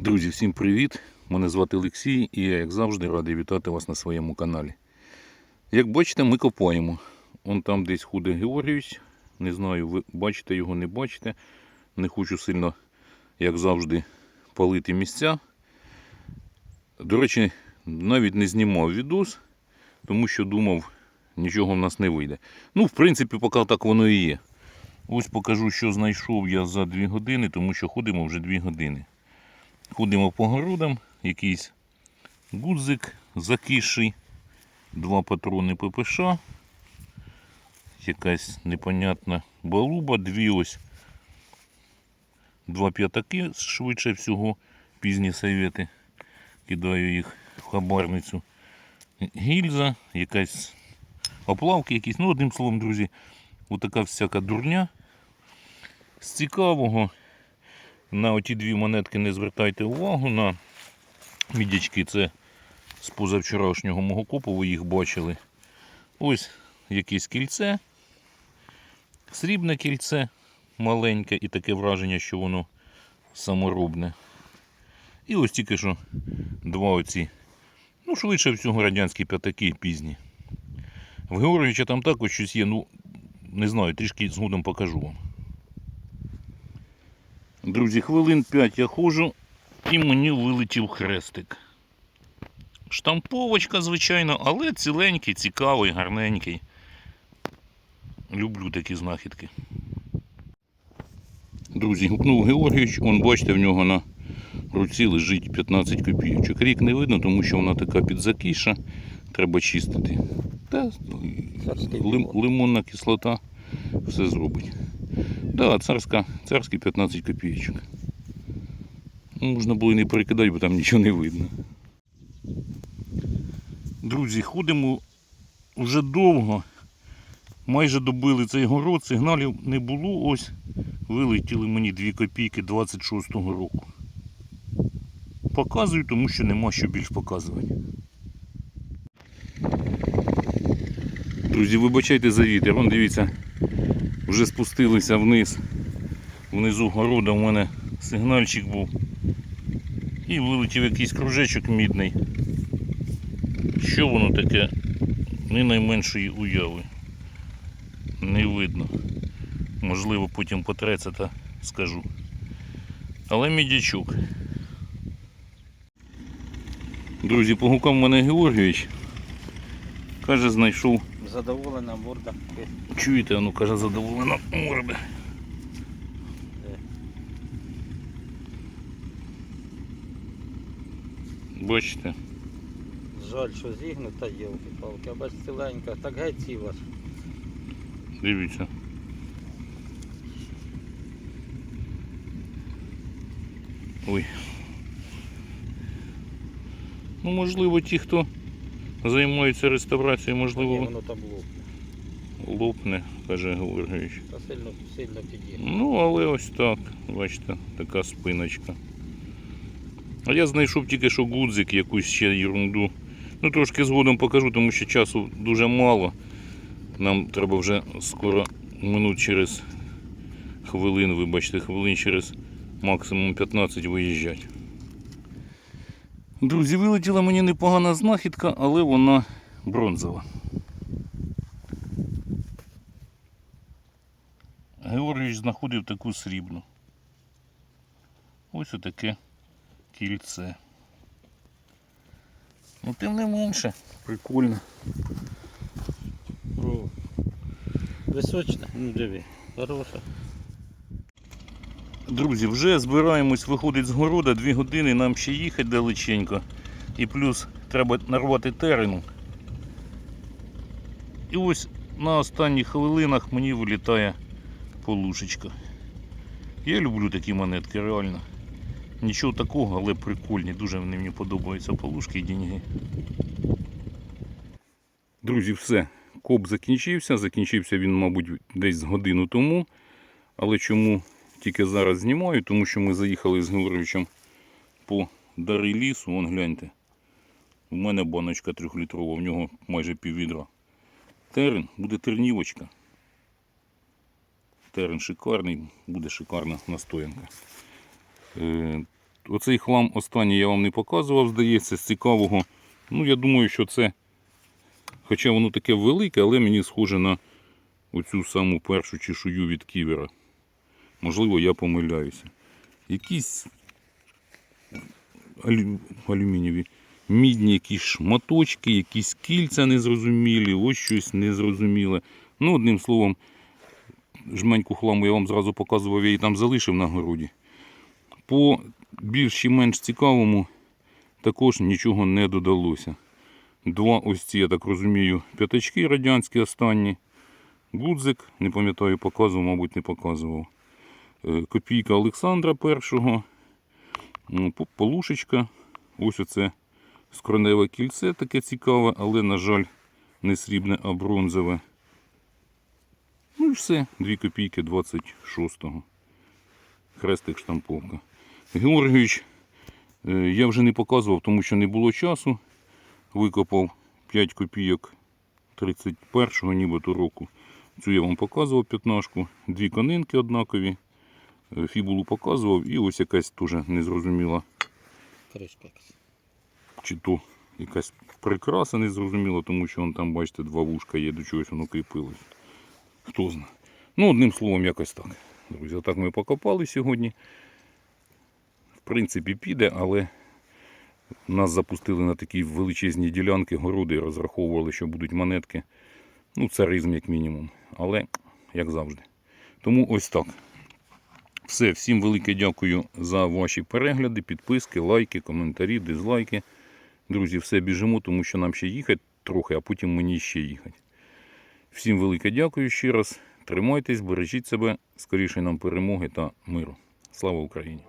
Друзі, всім привіт! Мене звати Олексій і я, як завжди, радий вітати вас на своєму каналі. Як бачите, ми копаємо. Он там десь худе Георгійович. Не знаю, ви бачите його, не бачите. Не хочу сильно, як завжди, палити місця. До речі, навіть не знімав відос, тому що думав, нічого в нас не вийде. Ну, в принципі, поки так воно і є. Ось покажу, що знайшов я за 2 години, тому що ходимо вже 2 години. Ходимо по городам, якийсь гудзик закисший, два патрони ППШ, якась непонятна балуба, дві ось два п'ятаки, швидше всього, пізні совєти. Кидаю їх в хабарницю. Гільза, якась оплавки якісь. Ну, одним словом, друзі, отака всяка дурня. З цікавого на оті дві монетки не звертайте увагу. На мідячки це з позавчорашнього мого копу, ви їх бачили. Ось якесь кільце, срібне кільце маленьке і таке враження, що воно саморобне. І ось тільки що два оці, ну, швидше всього радянські п'ятаки пізні. В Георгійовича там також щось є, ну не знаю, трішки згодом покажу вам. Друзі, хвилин 5 я ходжу і мені вилетів хрестик. Штамповочка, звичайно, але ціленький, цікавий, гарненький. Люблю такі знахідки. Друзі, гукнув Георгійович, он бачите, в нього на руці лежить 15 копійочок. Рік не видно, тому що вона така підзакіша, треба чистити. Та лим, лимонна кислота все зробить. Да, царська, царські 15 копійочок. Ну, Можна було і не перекидати, бо там нічого не видно. Друзі, ходимо вже довго. Майже добили цей город, сигналів не було. Ось вилетіли мені 2 копійки 26-го року. Показую, тому що нема що більш показувати. Друзі, вибачайте за вітер. Вон дивіться, вже спустилися вниз. Внизу города у мене сигнальчик був. І вилетів якийсь кружечок мідний. Що воно таке? Не найменшої уяви. Не видно. Можливо, потім потреться та скажу. Але мідячок. Друзі, погукав мене Георгійович. Каже, знайшов Задоволена морда. Чуєте, ну каже, задоволена морда. Бачите, Жаль, що зігнута єлки палки, а бач ціленька. Так геть ціла дивіться. Ой. Ну, можливо, ті, хто займається реставрацією, Ні, можливо, воно там лопне. лопне, каже Георгійович. Та сильно, сильно підігне. Ну, але ось так, бачите, така спиночка. А я знайшов тільки що гудзик, якусь ще ерунду. Ну, трошки згодом покажу, тому що часу дуже мало. Нам треба вже скоро минут через хвилин, вибачте, хвилин через максимум 15 виїжджати. Друзі, вилетіла мені непогана знахідка, але вона бронзова. Георгійович знаходив таку срібну. Ось отаке кільце. Ну, тим не менше, прикольно. О, Височна? Ну диви. Хороша. Друзі, вже збираємось виходить з города, дві години, нам ще їхати далеченько. І плюс треба нарвати терену. І ось на останніх хвилинах мені вилітає полушечка. Я люблю такі монетки, реально. Нічого такого, але прикольні. Дуже мені подобаються полушки і деньги. Друзі, все. Коп закінчився. Закінчився він, мабуть, десь годину тому. Але чому тільки зараз знімаю? Тому що ми заїхали з Георгійовичем по дари лісу. Вон гляньте. У мене баночка трьохлітрова, в нього майже піввідра. Терен, буде тернівочка. Терен шикарний, буде шикарна настоянка. Е, Оцей хлам останній я вам не показував, здається, з цікавого. Ну, я думаю, що це, хоча воно таке велике, але мені схоже на оцю саму першу чешую від ківера. Можливо, я помиляюся. Якісь алю... алюмінієві, мідні якісь шматочки, якісь кільця незрозумілі, ось щось незрозуміле. Ну, одним словом, жменьку хламу я вам зразу показував, я її там залишив на городі. По більш чи менш цікавому також нічого не додалося. Два ось ці, я так розумію, п'ятачки радянські останні. Гудзик, не пам'ятаю, показував, мабуть, не показував. Е, Копійка Олександра першого. Ну, Полушечка. Ось оце скроневе кільце таке цікаве, але, на жаль, не срібне, а бронзове. Ну і все, 2 копійки 26-го. Хрестик штамповка. Георгійович, е, я вже не показував, тому що не було часу. Викопав 5 копійок 31-го нібито року. Цю я вам показував п'ятнашку. Дві конинки однакові. Фібулу показував і ось якась теж незрозуміла, Кришка чи то якась прикраса незрозуміла, тому що вон там, бачите, два вушка є, до чогось воно кріпилось. Хто знає. Ну, одним словом, якось так. Друзі, отак ми покопали сьогодні. В принципі, піде, але нас запустили на такі величезні ділянки городи розраховували, що будуть монетки. Ну, царизм як мінімум. Але, як завжди. Тому ось так. Все, всім велике дякую за ваші перегляди, підписки, лайки, коментарі, дизлайки. Друзі, все біжимо, тому що нам ще їхати трохи, а потім мені ще їхати. Всім велике дякую ще раз. Тримайтесь, бережіть себе, скоріше нам перемоги та миру. Слава Україні!